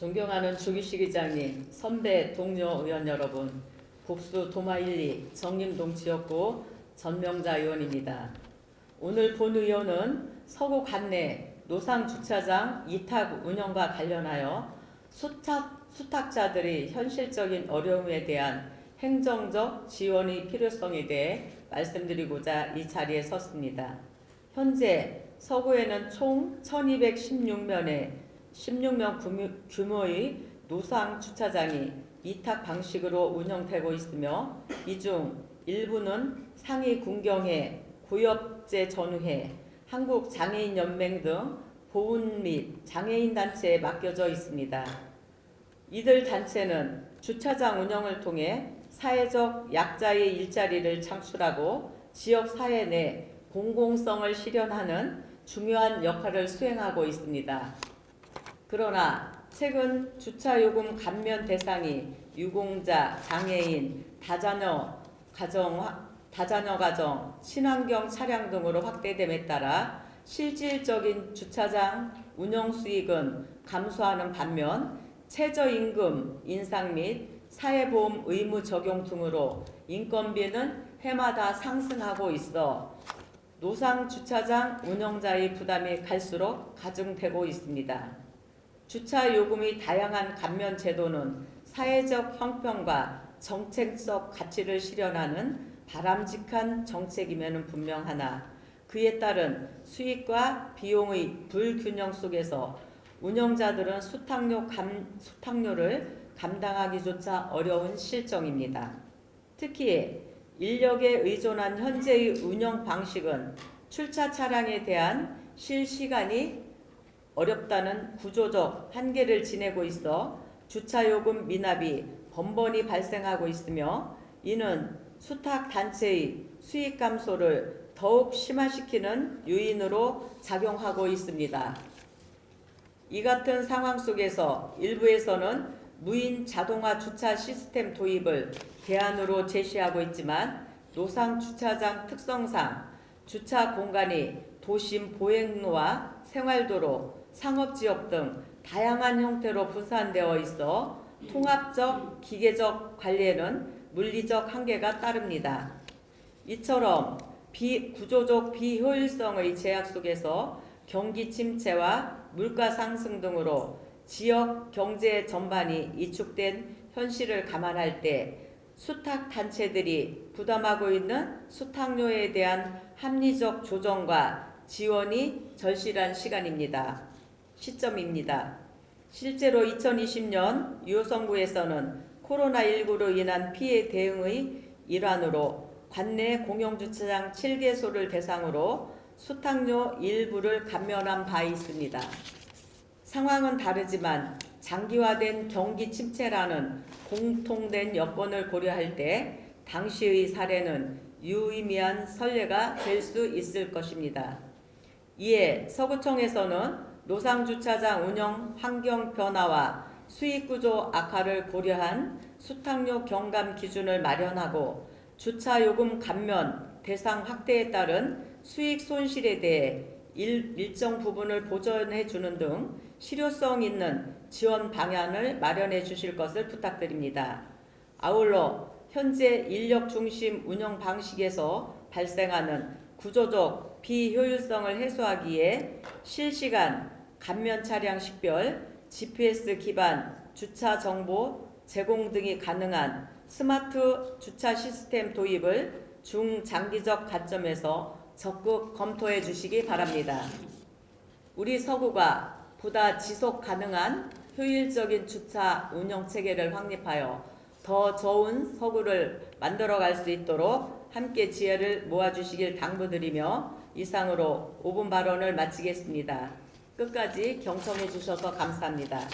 존경하는 주기식 의장님, 선배 동료 의원 여러분, 복수 도마 1, 2 정림동 지역구 전명자 의원입니다. 오늘 본 의원은 서구 관내 노상 주차장 이탁 운영과 관련하여 수탁, 수탁자들이 현실적인 어려움에 대한 행정적 지원의 필요성에 대해 말씀드리고자 이 자리에 섰습니다. 현재 서구에는 총 1216면의 16명 규모의 노상 주차장이 이탁 방식으로 운영되고 있으며 이 중 일부는 상위 군경회, 고엽제 전후회, 한국 장애인 연맹 등 보훈 및 장애인 단체에 맡겨져 있습니다. 이들 단체는 주차장 운영을 통해 사회적 약자의 일자리를 창출하고 지역 사회 내 공공성을 실현하는 중요한 역할을 수행하고 있습니다. 그러나 최근 주차 요금 감면 대상이 유공자, 장애인, 다자녀 가정, 다자녀 가정, 친환경 차량 등으로 확대됨에 따라 실질적인 주차장 운영 수익은 감소하는 반면 최저임금 인상 및 사회보험 의무 적용 등으로 인건비는 해마다 상승하고 있어 노상 주차장 운영자의 부담이 갈수록 가중되고 있습니다. 주차 요금의 다양한 감면 제도는 사회적 형평과 정책적 가치를 실현하는 바람직한 정책임에는 분명하나 그에 따른 수익과 비용의 불균형 속에서 운영자들은 수탁료 감, 수탁료를 감당하기조차 어려운 실정입니다. 특히 인력에 의존한 현재의 운영 방식은 출차 차량에 대한 실시간이 어렵다는 구조적 한계를 지내고 있어 주차요금 미납이 번번이 발생하고 있으며 이는 수탁 단체의 수익 감소를 더욱 심화시키는 요인으로 작용하고 있습니다. 이 같은 상황 속에서 일부에서는 무인 자동화 주차 시스템 도입을 대안으로 제시하고 있지만 노상 주차장 특성상 주차 공간이 도심 보행로와 생활도로, 상업지역 등 다양한 형태로 분산되어 있어 통합적 기계적 관리에는 물리적 한계가 따릅니다. 이처럼 비 구조적 비효율성의 제약 속에서 경기 침체와 물가 상승 등으로 지역 경제 전반이 이축된 현실을 감안할 때 수탁 단체들이 부담하고 있는 수탁료에 대한 합리적 조정과 지원이 절실한 시간입니다. 시점입니다. 실제로 2020년 유성구에서는 코로나19로 인한 피해 대응의 일환으로 관내 공영주차장 7개소를 대상으로 수탁료 일부를 감면한 바 있습니다. 상황은 다르지만 장기화된 경기 침체라는 공통된 여건을 고려할 때 당시의 사례는 유의미한 선례가 될 수 있을 것입니다. 이에 서구청에서는 노상 주차장 운영 환경 변화와 수익 구조 악화를 고려한 수탁료 경감 기준을 마련하고 주차 요금 감면 대상 확대에 따른 수익 손실에 대해 일, 일정 부분을 보전해 주는 등 실효성 있는 지원 방안을 마련해 주실 것을 부탁드립니다. 아울러 현재 인력 중심 운영 방식에서 발생하는 구조적 비효율성을 해소하기에 실시간 감면 차량 식별, GPS 기반 주차 정보 제공 등이 가능한 스마트 주차 시스템 도입을 중장기적 관점에서 적극 검토해 주시기 바랍니다. 우리 서구가 보다 지속 가능한 효율적인 주차 운영 체계를 확립하여 더 좋은 서구를 만들어 갈 수 있도록 함께 지혜를 모아 주시길 당부드리며 이상으로 5분 발언을 마치겠습니다. 끝까지 경청해 주셔서 감사합니다.